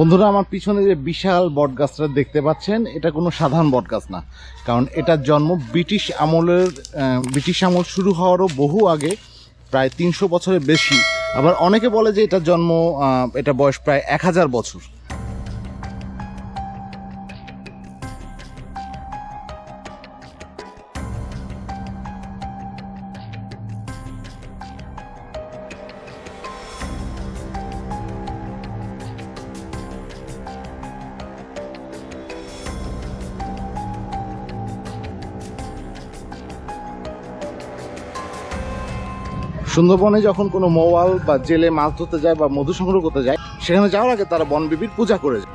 বন্ধুরা, আমার পিছনে যে বিশাল বটগাছটা দেখতে পাচ্ছেন, এটা কোনো সাধারণ বটগাছ না। কারণ এটার জন্ম ব্রিটিশ আমলের ব্রিটিশ আমল শুরু হওয়ারও বহু আগে, প্রায় তিনশো বছরের বেশি। আবার অনেকে বলে যে এটার জন্ম এটা বয়স প্রায় এক হাজার বছর। সুন্দরবনে যখন কোনো মৌয়াল বা জেলে মাছ ধরতে যায় বা মধু সংগ্রহ করতে যায়, সেখানে যাওয়ার আগে তারা বনবিবির পূজা করে যায়।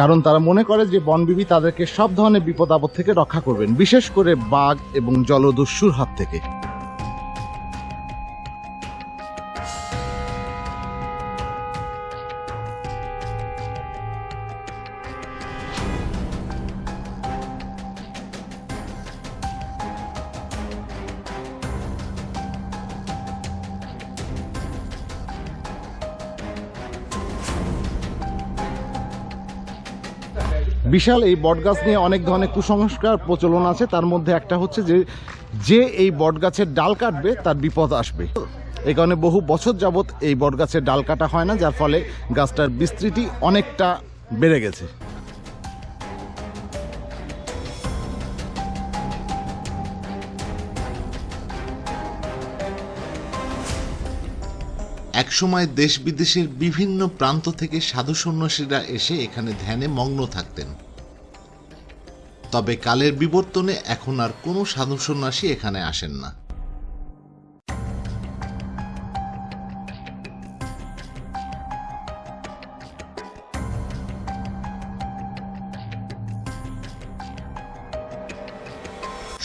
কারণ তারা মনে করে যে বনবিবি তাদেরকে সব ধরনের বিপদ আপদ থেকে রক্ষা করবেন, বিশেষ করে বাঘ এবং জলদস্যুর হাত থেকে। বিশাল এই বটগাছ নিয়ে অনেক ধরনের কুসংস্কার প্রচলন আছে। তার মধ্যে একটা হচ্ছে যে যে এই বটগাছের ডাল কাটবে, তার বিপদ আসবে। এই কারণে বহু বছর যাবত এই বটগাছের ডাল কাটা হয় না, যার ফলে গাছটার বিস্তৃতি অনেকটা বেড়ে গেছে। একসময় দেশ বিদেশের বিভিন্ন প্রান্ত থেকে সাধু সন্ন্যাসীরা এসে এখানে ধ্যানে মগ্ন থাকতেন। তবে কালের বিবর্তনে এখন আর কোনো সাধু সন্ন্যাসী এখানে আসেন না।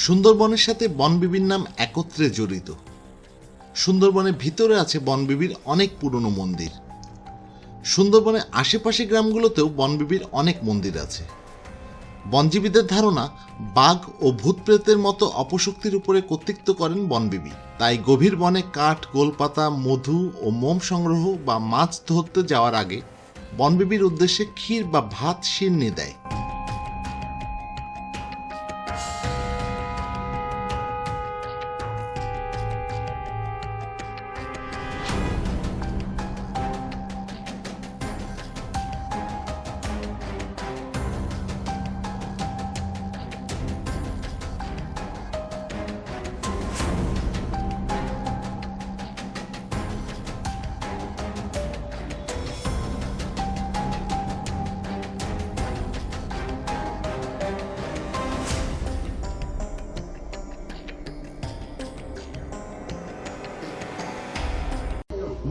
সুন্দরবনের সাথে বনবিবির নাম একত্রে জড়িত। সুন্দরবনের ভিতরে আছে বনবিবির অনেক পুরনো মন্দির। সুন্দরবনের আশেপাশে গ্রামগুলোতেও বনবিবির অনেক মন্দির আছে। বনজীবীদের ধারণা, বাঘ ও ভূতপ্রেতের মতো অপশক্তির উপরে কর্তৃত্ব করেন বনবিবি। তাই গভীর বনে কাঠ, গোলপাতা, মধু ও মোম সংগ্রহ বা মাছ ধরতে যাওয়ার আগে বনবিবির উদ্দেশ্যে ক্ষীর বা ভাত শিরনি দেয়।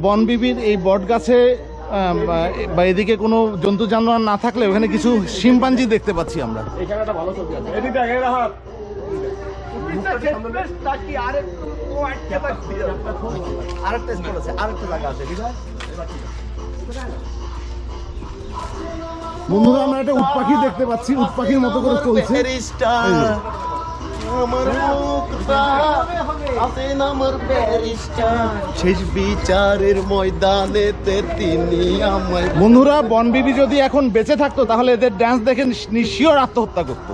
বনবিবির এই বট গাছে বা- এদিকে কোনো জন্তু জানোয়ার না থাকলে ওখানে কিছু শিম্পাঞ্জি দেখতে পাচ্ছি আমরা। বন্ধুরা আমরা একটা উট পাখি দেখতে পাচ্ছি। উট পাখির মতো করে চলছে। আমার মুখটা আছেন আমার ব্যারিস্টার শেষ বিচারের ময়দানেতে তিনি আমায় বন্ধুরা বনবিবি যদি এখন বেঁচে থাকতো তাহলে এদের ড্যান্স দেখে নিশ্চয় আত্মহত্যা করতো।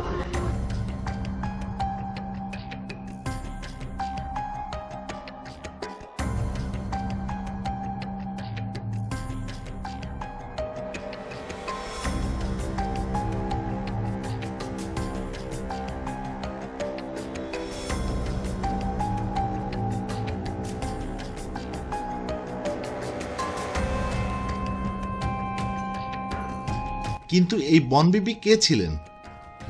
কিন্তু এই বনবিবি কে ছিলেন?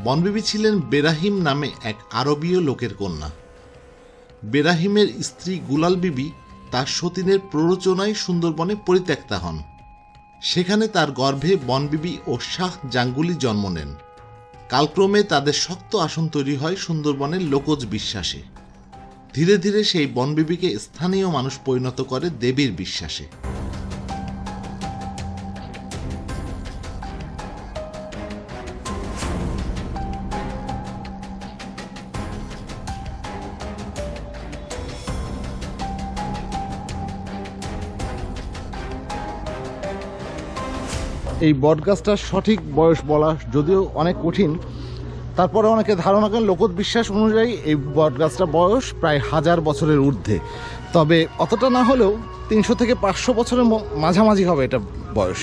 বনবিবি ছিলেন বেরাহিম নামে এক আরবীয় লোকের কন্যা। বেরাহিমের স্ত্রী গুলাল বিবি তার সতীনের প্ররোচনায় সুন্দরবনে পরিত্যক্তা হন। সেখানে তার গর্ভে বনবিবি ও শাহ জাঙ্গুলি জন্ম নেন। কালক্রমে তাদের শক্ত আসন তৈরি হয় সুন্দরবনের লোকজ বিশ্বাসে। ধীরে ধীরে সেই বনবিবিকে স্থানীয় মানুষ পরিণত করে দেবীর বিশ্বাসে। এই বটগাছটার সঠিক বয়স বলা যদিও অনেক কঠিন, তারপরে অনেকে ধারণা করেন লোকত বিশ্বাস অনুযায়ী এই বটগাছটার বয়স প্রায় হাজার বছরের ঊর্ধ্বে। তবে অতটা না হলেও তিনশো থেকে পাঁচশো বছরের মাঝামাঝি হবে এটা বয়স।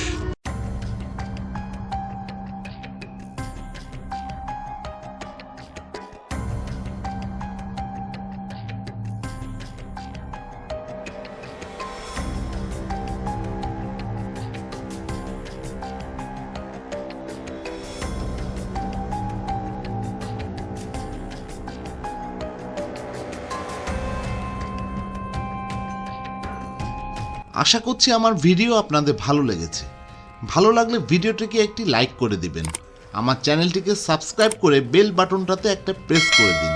আশা করছি আমার ভিডিও আপনাদের ভালো লেগেছে। ভালো লাগলে ভিডিওটিকে একটি লাইক করে দিবেন। আমার চ্যানেলটিকে সাবস্ক্রাইব করে বেল বাটনটাতে একটা প্রেস করে দিন।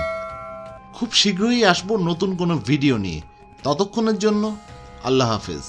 খুব শীঘ্রই আসব নতুন কোনো ভিডিও নিয়ে। ততক্ষণের জন্য আল্লাহ হাফেজ।